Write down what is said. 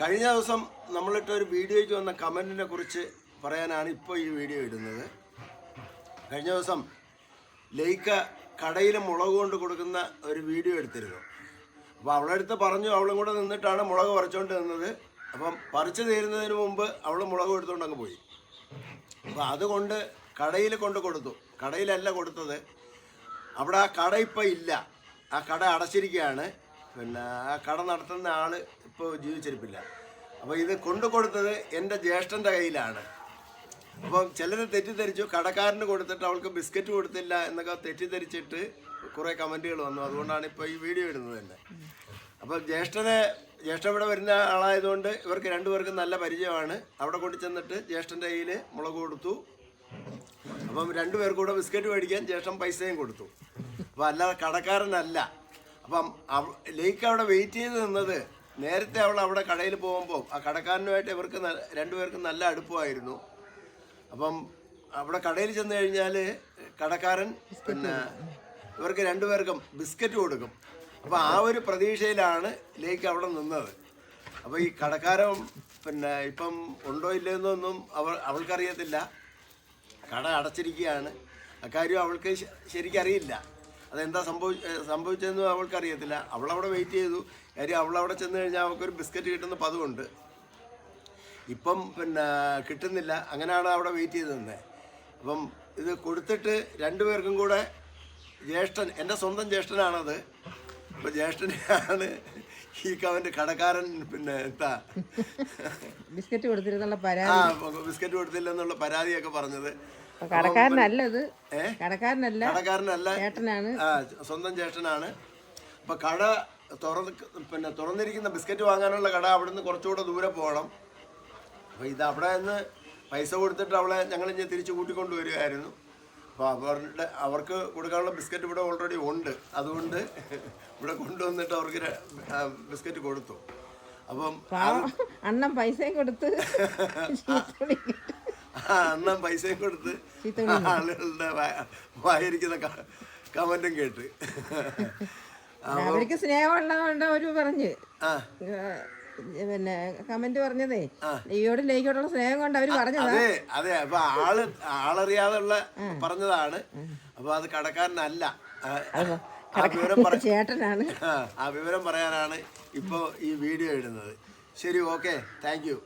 കഴിഞ്ഞ ദിവസം നമ്മളിട്ട ഒരു വീഡിയോയ്ക്ക് വന്ന കമന്റിനെ കുറിച്ച് പറയാനാണ് ഇപ്പോൾ ഈ വീഡിയോ ഇടുന്നത്. കഴിഞ്ഞ ദിവസം ലൈക്ക കടയിൽ മുളക് കൊണ്ട് കൊടുക്കുന്ന ഒരു വീഡിയോ എടുത്തിരുന്നു. അപ്പോൾ അവളെ അടുത്ത് പറഞ്ഞു അവളും കൂടെ നിന്നിട്ടാണ് മുളക് പറിച്ചുകൊണ്ട് നിന്നത് അപ്പം പറിച്ചു തീരുന്നതിന് മുമ്പ് അവൾ മുളക് എടുത്തുകൊണ്ട് അങ്ങ് പോയി. അപ്പോൾ അതുകൊണ്ട് കടയിൽ കൊണ്ട് കൊടുത്തു. കടയിലല്ല കൊടുത്തത്. അവിടെ ആ കട ഇപ്പം ഇല്ല. ആ കട അടച്ചിരിക്കുകയാണ്. പിന്നെ ആ കട നടത്തുന്ന ആൾ ഇപ്പോൾ ജീവിച്ചിരിപ്പില്ല. അപ്പോൾ ഇത് കൊണ്ടു കൊടുത്തത് എന്റെ ജ്യേഷ്ഠന്റെ കയ്യിലാണ്. അപ്പം ചിലർ തെറ്റിദ്ധരിച്ചു. കടക്കാരന് കൊടുത്തിട്ട് അവൾക്ക് ബിസ്ക്കറ്റ് കൊടുത്തില്ല എന്നൊക്കെ തെറ്റിദ്ധരിച്ചിട്ട് കുറേ കമന്റുകൾ വന്നു. അതുകൊണ്ടാണ് ഇപ്പോൾ ഈ വീഡിയോ ഇടുന്നത് തന്നെ. അപ്പോൾ ജ്യേഷ്ഠനെ ജ്യേഷ്ഠൻ ഇവിടെ വരുന്ന ആളായതുകൊണ്ട് ഇവർക്ക് രണ്ടുപേർക്കും നല്ല പരിചയമാണ്. അവിടെ കൊണ്ട് ചെന്നിട്ട് ജ്യേഷ്ഠന്റെ കയ്യിൽ മുളക് കൊടുത്തു. അപ്പം രണ്ടുപേർക്കും കൂടെ ബിസ്ക്കറ്റ് മേടിക്കാൻ ജ്യേഷ്ഠൻ പൈസയും കൊടുത്തു. അപ്പോൾ അല്ലാതെ കടക്കാരനല്ല. അപ്പം ലൈക്ക് അവിടെ വെയിറ്റ് ചെയ്ത് നിന്നത് നേരത്തെ അവൾ അവിടെ കടയിൽ പോകുമ്പോൾ ആ കടക്കാരനുമായിട്ട് ഇവർക്ക് രണ്ടുപേർക്കും നല്ല അടുപ്പമായിരുന്നു. അപ്പം അവിടെ കടയിൽ ചെന്ന് കഴിഞ്ഞാൽ കടക്കാരൻ പിന്നെ ഇവർക്ക് രണ്ടുപേർക്കും ബിസ്ക്കറ്റ് കൊടുക്കും. അപ്പം ആ ഒരു പ്രതീക്ഷയിലാണ് ലൈക്ക് അവിടെ നിന്നത്. അപ്പോൾ ഈ കടക്കാരൻ പിന്നെ ഇപ്പം ഉണ്ടോ ഇല്ലയെന്നൊന്നും അവൾ അവൾക്കറിയത്തില്ല. കട അടച്ചിരിക്കുകയാണ്. അക്കാര്യം അവൾക്ക് ശരിക്കറിയില്ല. അതെന്താ സംഭവി സംഭവിച്ചതെന്ന് അവൾക്കറിയത്തില്ല. അവളവിടെ വെയിറ്റ് ചെയ്തു. കാര്യം അവളവിടെ ചെന്ന് കഴിഞ്ഞാൽ അവൾക്കൊരു ബിസ്ക്കറ്റ് കിട്ടുന്ന പതിവുണ്ട്. ഇപ്പം പിന്നെ കിട്ടുന്നില്ല. അങ്ങനെയാണ് അവിടെ വെയിറ്റ് ചെയ്ത് നിന്നത് അപ്പം ഇത് കൊടുത്തിട്ട് രണ്ടുപേർക്കും കൂടെ ജ്യേഷ്ഠൻ എന്റെ സ്വന്തം ജ്യേഷ്ഠനാണത്. അപ്പം ജ്യേഷ്ഠനെയാണ് ഈ കവന്റെ കടക്കാരൻ പിന്നെ എന്താ? ബിസ്ക്കറ്റ് കൊടുത്തിരുന്നുള്ള പരാതി. ആ ബിസ്ക്കറ്റ് കൊടുത്തില്ലെന്നുള്ള പരാതിയൊക്കെ പറഞ്ഞത്. കടക്കാരനല്ല ഇത് കടക്കാരനല്ല. കടക്കാരനല്ല. ചേട്ടനാണ്. സ്വന്തം ചേട്ടനാണ്. അപ്പൊ കട തുറന്ന് പിന്നെ തുറന്നിരിക്കുന്ന ബിസ്ക്കറ്റ് വാങ്ങാനുള്ള കട അവിടെ നിന്ന് കുറച്ചുകൂടെ ദൂരെ പോകണം. അപ്പൊ ഇത് അവിടെ നിന്ന് പൈസ കൊടുത്തിട്ട് അവളെ ഞങ്ങൾ ഇനി തിരിച്ചു കൂട്ടിക്കൊണ്ടു വരികയായിരുന്നു. അപ്പോൾ അവരുടെ അവർക്ക് കൊടുക്കാനുള്ള ബിസ്ക്കറ്റ് ഇവിടെ ഓൾറെഡി ഉണ്ട്. അതുകൊണ്ട് ഇവിടെ കൊണ്ടുവന്നിട്ട് അവർക്ക് ബിസ്ക്കറ്റ് കൊടുത്തു. അപ്പം അണ്ണൻ പൈസയും കൊടുത്ത് അണ്ണൻ പൈസയും കൊടുത്ത് ആളുകളുടെ വായിരിക്കുന്ന കമന്റും കേട്ട്. അവർക്ക് സ്നേഹമുള്ളതുകൊണ്ട് അവർ പറഞ്ഞ്. പിന്നെ കമന്റ് പറഞ്ഞതേ നെയ്യോട് ലേക്കോടുള്ള സ്നേഹം കൊണ്ട് അവർ പറഞ്ഞത്. അതെ അതെ അപ്പൊ ആൾ ആളറിയാതുള്ള പറഞ്ഞതാണ്. അപ്പൊ അത് കടക്കാരനല്ല. ആ, വിവരം ചേട്ടനാണ്. ആ, ആ വിവരം പറയാനാണ് ഇപ്പോ ഈ വീഡിയോ ഇടുന്നത്. ശരി ഓക്കെ. Thank you.